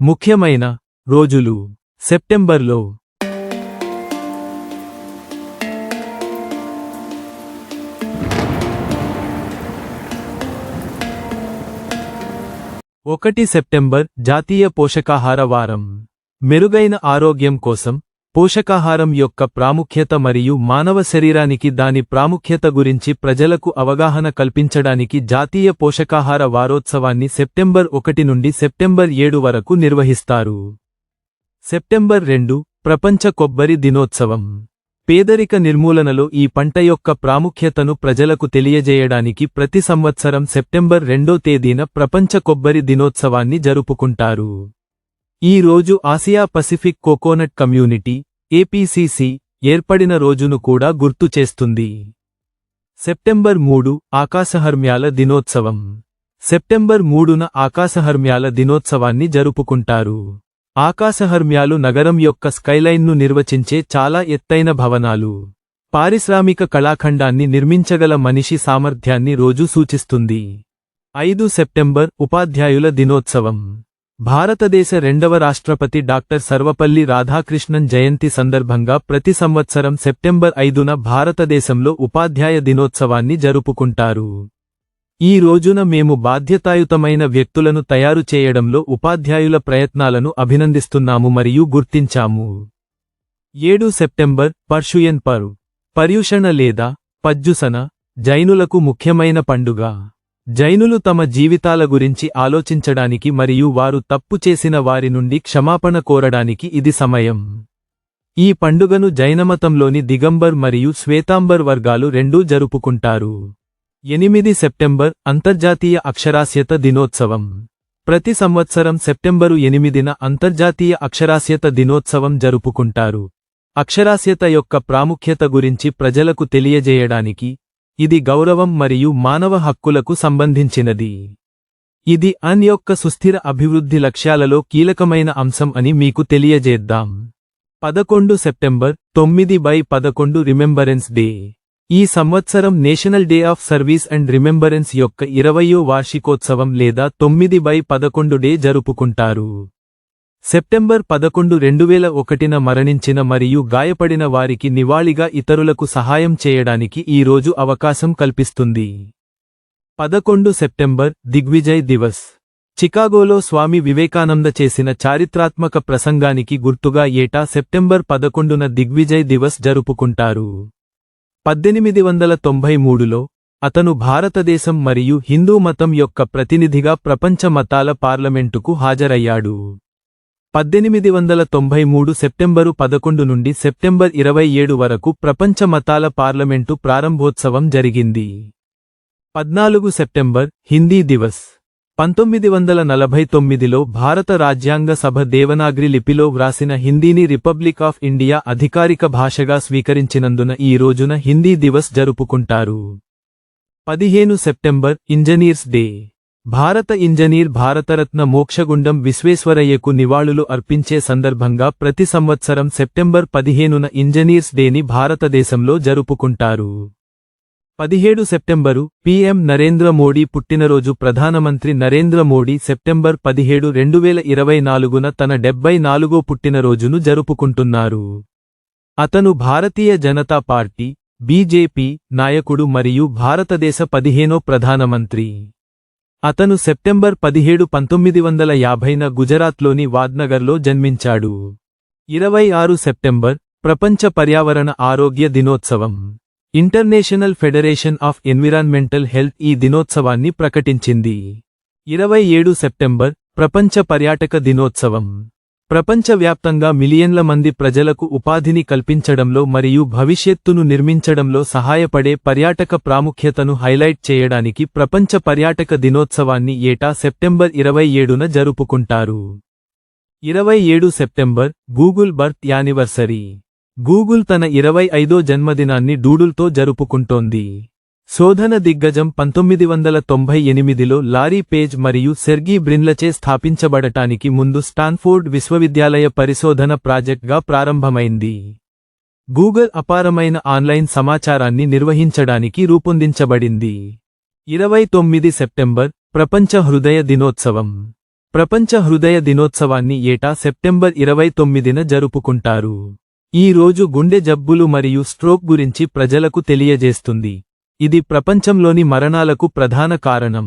ముఖ్యమైన రోజులు. సెప్టెంబర్లో ఒకటి సెప్టెంబర్ జాతీయ పోషకాహార వారం. మెరుగైన ఆరోగ్యం కోసం పోషకాహారం యొక్క ప్రాముఖ్యత మరియు మానవ శరీరానికి దాని ప్రాముఖ్యత గురించి ప్రజలకు అవగాహన కల్పించడానికి జాతీయ పోషకాహార వారోత్సవాన్ని సెప్టెంబర్ ఒకటి నుండి సెప్టెంబర్ ఏడు వరకు నిర్వహిస్తారు. సెప్టెంబర్ రెండు ప్రపంచ కొబ్బరి దినోత్సవం. పేదరిక నిర్మూలనలో ఈ పంట యొక్క ప్రాముఖ్యతను ప్రజలకు తెలియజేయడానికి ప్రతి సంవత్సరం సెప్టెంబర్ రెండో తేదీన ప్రపంచ కొబ్బరి దినోత్సవాన్ని జరుపుకుంటారు. ఈ రోజు Asia Pacific coconut community APCC ఏర్పడిన రోజును కూడా గుర్తు చేస్తుంది. సెప్టెంబర్ మూడు ఆకాశహర్మ్యాల దినోత్సవం. సెప్టెంబర్ మూడున ఆకాశహర్మ్యాల దినోత్సవాన్ని జరుపుకుంటారు. ఆకాశహర్మ్యాలు నగరం యొక్క స్కైలైన్ను నిర్వచించే చాలా ఎత్తైన భవనాలు. పారిశ్రామిక కళాఖండాన్ని నిర్మించగల మనిషి సామర్థ్యాన్ని రోజు సూచిస్తుంది. ఐదు సెప్టెంబర్ ఉపాధ్యాయుల దినోత్సవం. భారతదేశ రెండవ రాష్ట్రపతి డాక్టర్ సర్వపల్లి రాధాకృష్ణన్ జయంతి సందర్భంగా ప్రతి సంవత్సరం సెప్టెంబర్ ఐదున భారతదేశంలో ఉపాధ్యాయ దినోత్సవాన్ని జరుపుకుంటారు. ఈ రోజున మేము బాధ్యతాయుతమైన వ్యక్తులను తయారు చేయడంలో ఉపాధ్యాయుల ప్రయత్నాలను అభినందిస్తున్నాము మరియు గుర్తించాము. ఏడు సెప్టెంబర్ పర్షుయన్ పరు పర్యుషణ లేదా పజ్జుసన జైనులకు ముఖ్యమైన పండుగ. జైనులు తమ జీవితాల గురించి ఆలోచించడానికి మరియు వారు తప్పు చేసిన వారి నుండి క్షమాపణ కోరడానికి ఇది సమయం. ఈ పండుగను జైనమతంలోని దిగంబర్ మరియు శ్వేతాంబర్ వర్గాలు రెండూ జరుపుకుంటారు. ఎనిమిది సెప్టెంబర్ అంతర్జాతీయ అక్షరాస్యత దినోత్సవం. ప్రతి సంవత్సరం సెప్టెంబరు ఎనిమిదిన అంతర్జాతీయ అక్షరాస్యత దినోత్సవం జరుపుకుంటారు. అక్షరాస్యత యొక్క ప్రాముఖ్యత గురించి ప్రజలకు తెలియజేయడానికి ఇది గౌరవం మరియు మానవ హక్కులకు సంబంధించినది. ఇది అన్ యొక్క సుస్థిర అభివృద్ధి లక్ష్యాలలో కీలకమైన అంశం అని మీకు తెలియజేద్దాం. పదకొండు సెప్టెంబర్ తొమ్మిది బై పదకొండు రిమెంబరెన్స్ డే ఈ సంవత్సరం national day of service and remembrance యొక్క ఇరవయో వార్షికోత్సవం లేదా తొమ్మిది బై పదకొండు డే జరుపుకుంటారు. సెప్టెంబర్ పదకొండు రెండువేల ఒకటిన మరణించిన మరియు గాయపడిన వారికి నివాళిగా ఇతరులకు సహాయం చేయడానికి ఈ రోజు అవకాశం కల్పిస్తుంది. పదకొండు సెప్టెంబర్ దిగ్విజయ్ దివస్. చికాగోలో స్వామి వివేకానంద చేసిన చారిత్రాత్మక ప్రసంగానికి గుర్తుగా ఏటా సెప్టెంబర్ పదకొండున దిగ్విజయ్ దివస్ జరుపుకుంటారు. పద్దెనిమిది వందల తొంభై మూడులో అతను భారతదేశం మరియు హిందూ మతం యొక్క ప్రతినిధిగా ప్రపంచ మతాల పార్లమెంటుకు హాజరయ్యాడు. పద్దెనిమిది వందల తొంభై మూడు సెప్టెంబరు పదకొండు నుండి సెప్టెంబర్ ఇరవై ఏడు వరకు ప్రపంచ మతాల పార్లమెంటు ప్రారంభోత్సవం జరిగింది. పద్నాలుగు సెప్టెంబర్ హిందీ దివస్. పంతొమ్మిది వందల నలభై తొమ్మిదిలో భారత రాజ్యాంగ సభ దేవనాగ్రి లిపిలో వ్రాసిన హిందీని రిపబ్లిక్ ఆఫ్ ఇండియా అధికారిక భాషగా స్వీకరించినందున ఈ రోజున హిందీ దివస్ జరుపుకుంటారు. పదిహేను సెప్టెంబర్ ఇంజనీర్స్ డే. భారత ఇంజనీర్ భారతరత్న మోక్షగుండం విశ్వేశ్వరయ్యకు నివాళులు అర్పించే సందర్భంగా ప్రతి సంవత్సరం సెప్టెంబర్ పదిహేనున ఇంజనీర్స్ డేని భారతదేశంలో జరుపుకుంటారు. పదిహేడు సెప్టెంబరు పిఎం నరేంద్ర మోడీ పుట్టినరోజు ప్రధానమంత్రి నరేంద్ర మోడీ సెప్టెంబర్ పదిహేడు రెండువేల ఇరవై నాలుగున తన డెబ్బై నాలుగో పుట్టినరోజును జరుపుకుంటున్నారు. అతను భారతీయ జనతా పార్టీ బీజేపీ నాయకుడు మరియు భారతదేశ పదిహేనో ప్రధానమంత్రి. అతను సెప్టెంబర్ పదిహేడు పంతొమ్మిది వందల యాభైన గుజరాత్లోని వాద్నగర్లో జన్మించాడు. ఇరవై ఆరు సెప్టెంబర్ ప్రపంచ పర్యావరణ ఆరోగ్య దినోత్సవం. International federation of environmental health ఈ దినోత్సవాన్ని ప్రకటించింది. ఇరవై ఏడు సెప్టెంబర్ ప్రపంచ పర్యాటక దినోత్సవం. ప్రపంచవ్యాప్తంగా మిలియన్ల మంది ప్రజలకు ఉపాధిని కల్పించడంలో మరియు భవిష్యత్తును నిర్మించడంలో సహాయపడే పర్యాటక ప్రాముఖ్యతను హైలైట్ చేయడానికి ప్రపంచ పర్యాటక దినోత్సవాన్ని ఏటా సెప్టెంబర్ ఇరవై ఏడున జరుపుకుంటారు. ఇరవై ఏడు September Google birth anniversary. Google తన ఇరవై ఐదో జన్మదినాన్ని డూడుల్తో జరుపుకుంటోంది. శోధన దిగ్గజం పంతొమ్మిది వందల తొంభై ఎనిమిదిలో లారీ పేజ్ మరియు సెర్గీ బ్రిన్లచే స్థాపించబడటానికి ముందు స్టాన్ఫోర్డ్ విశ్వవిద్యాలయ పరిశోధన ప్రాజెక్ట్గా ప్రారంభమైంది. గూగుల్ అపారమైన ఆన్లైన్ సమాచారాన్ని నిర్వహించడానికి రూపొందించబడింది. ఇరవై తొమ్మిది సెప్టెంబర్ ప్రపంచ హృదయ దినోత్సవం. ప్రపంచ హృదయ దినోత్సవాన్ని ఏటా సెప్టెంబర్ ఇరవై తొమ్మిదిన జరుపుకుంటారు. ఈ రోజు గుండె జబ్బులు మరియు స్ట్రోక్ గురించి ప్రజలకు తెలియజేస్తుంది. ఇది ప్రపంచంలోని మరణాలకు ప్రధాన కారణం.